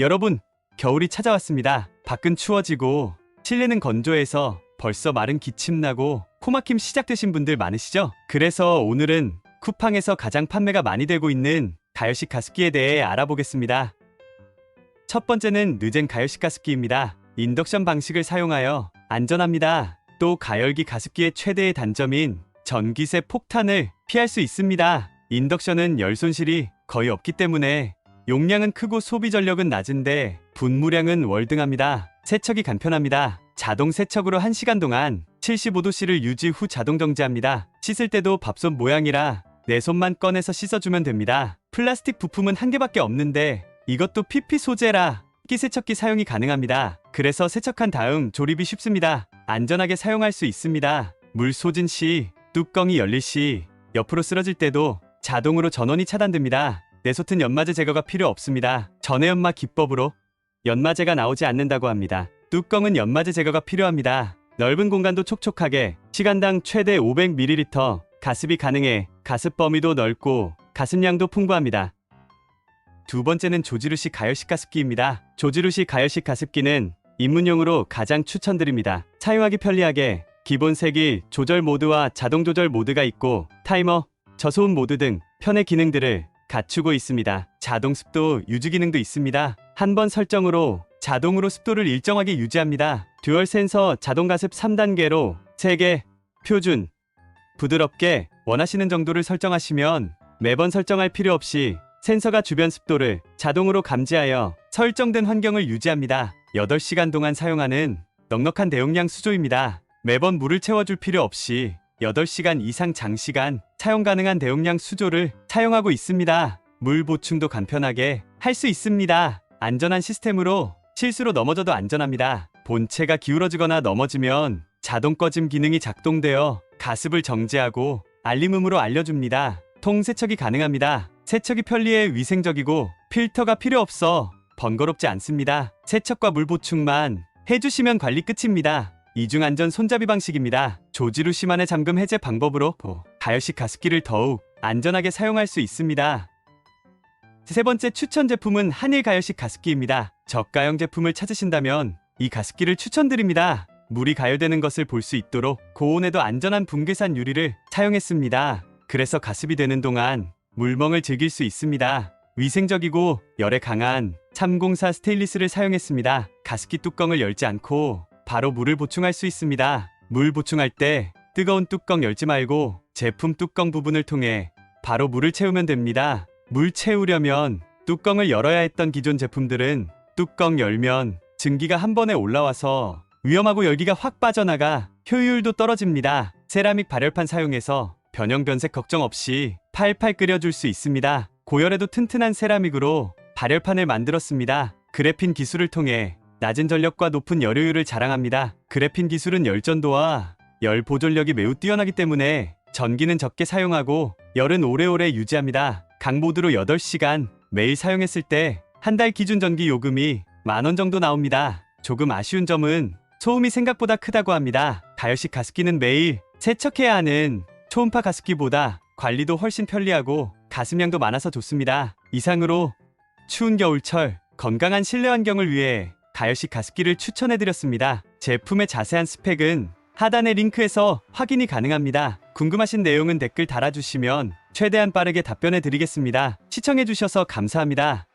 여러분, 겨울이 찾아왔습니다. 밖은 추워지고 실내는 건조해서 벌써 마른 기침 나고 코막힘 시작되신 분들 많으시죠? 그래서 오늘은 쿠팡에서 가장 판매가 많이 되고 있는 가열식 가습기에 대해 알아보겠습니다. 첫 번째는 느젠 가열식 가습기입니다. 인덕션 방식을 사용하여 안전합니다. 또 가열기 가습기의 최대의 단점인 전기세 폭탄을 피할 수 있습니다. 인덕션은 열 손실이 거의 없기 때문에 용량은 크고 소비 전력은 낮은데 분무량은 월등합니다. 세척이 간편합니다. 자동 세척으로 1시간 동안 75도씨를 유지 후 자동 정지합니다. 씻을 때도 밥솥 모양이라 내 손만 꺼내서 씻어주면 됩니다. 플라스틱 부품은 한 개밖에 없는데 이것도 PP 소재라 끼 세척기 사용이 가능합니다. 그래서 세척한 다음 조립이 쉽습니다. 안전하게 사용할 수 있습니다. 물 쏟은 시, 뚜껑이 열릴 시, 옆으로 쓰러질 때도 자동으로 전원이 차단됩니다. 내솥은 연마제 제거가 필요 없습니다. 전해연마 기법으로 연마제가 나오지 않는다고 합니다. 뚜껑은 연마제 제거가 필요합니다. 넓은 공간도 촉촉하게 시간당 최대 500ml 가습이 가능해 가습 범위도 넓고 가습량도 풍부합니다. 두 번째는 조지루식 가열식 가습기입니다. 조지루식 가열식 가습기는 입문용으로 가장 추천드립니다. 사용하기 편리하게 기본 색이 조절 모드와 자동 조절 모드가 있고 타이머, 저소음 모드 등 편의 기능들을 갖추고 있습니다. 자동 습도 유지 기능도 있습니다. 한 번 설정으로 자동으로 습도를 일정하게 유지합니다. 듀얼 센서 자동 가습 3단계로 3개 표준 부드럽게 원하시는 정도를 설정하시면 매번 설정할 필요 없이 센서가 주변 습도를 자동으로 감지하여 설정된 환경을 유지합니다. 8시간 동안 사용하는 넉넉한 대용량 수조입니다. 매번 물을 채워줄 필요 없이 8시간 이상 장시간 사용 가능한 대용량 수조를 사용하고 있습니다. 물 보충도 간편하게 할 수 있습니다. 안전한 시스템으로 실수로 넘어져도 안전합니다. 본체가 기울어지거나 넘어지면 자동 꺼짐 기능이 작동되어 가습을 정지하고 알림음으로 알려줍니다. 통세척이 가능합니다. 세척이 편리해 위생적이고 필터가 필요 없어 번거롭지 않습니다. 세척과 물 보충만 해주시면 관리 끝입니다. 이중 안전 손잡이 방식입니다. 조지루 시만의 잠금 해제 방법으로 가열식 가습기를 더욱 안전하게 사용할 수 있습니다. 세 번째 추천 제품은 한일 가열식 가습기입니다. 저가형 제품을 찾으신다면 이 가습기를 추천드립니다. 물이 가열되는 것을 볼 수 있도록 고온에도 안전한 붕괴산 유리를 사용했습니다. 그래서 가습이 되는 동안 물멍을 즐길 수 있습니다. 위생적이고 열에 강한 참공사 스테인리스를 사용했습니다. 가습기 뚜껑을 열지 않고 바로 물을 보충할 수 있습니다. 물 보충할 때 뜨거운 뚜껑 열지 말고 제품 뚜껑 부분을 통해 바로 물을 채우면 됩니다. 물 채우려면 뚜껑을 열어야 했던 기존 제품들은 뚜껑 열면 증기가 한 번에 올라와서 위험하고 열기가 확 빠져나가 효율도 떨어집니다. 세라믹 발열판 사용해서 변형 변색 걱정 없이 팔팔 끓여줄 수 있습니다. 고열에도 튼튼한 세라믹으로 발열판을 만들었습니다. 그래핀 기술을 통해 낮은 전력과 높은 열효율을 자랑합니다. 그래핀 기술은 열전도와 열 보존력이 매우 뛰어나기 때문에 전기는 적게 사용하고 열은 오래오래 유지합니다. 강모드로 8시간 매일 사용했을 때 한 달 기준 전기 요금이 만원 정도 나옵니다. 조금 아쉬운 점은 소음이 생각보다 크다고 합니다. 가열식 가습기는 매일 세척해야 하는 초음파 가습기보다 관리도 훨씬 편리하고 가습량도 많아서 좋습니다. 이상으로 추운 겨울철 건강한 실내 환경을 위해 가열식 가습기를 추천해드렸습니다. 제품의 자세한 스펙은 하단의 링크에서 확인이 가능합니다. 궁금하신 내용은 댓글 달아주시면 최대한 빠르게 답변해 드리겠습니다. 시청해주셔서 감사합니다.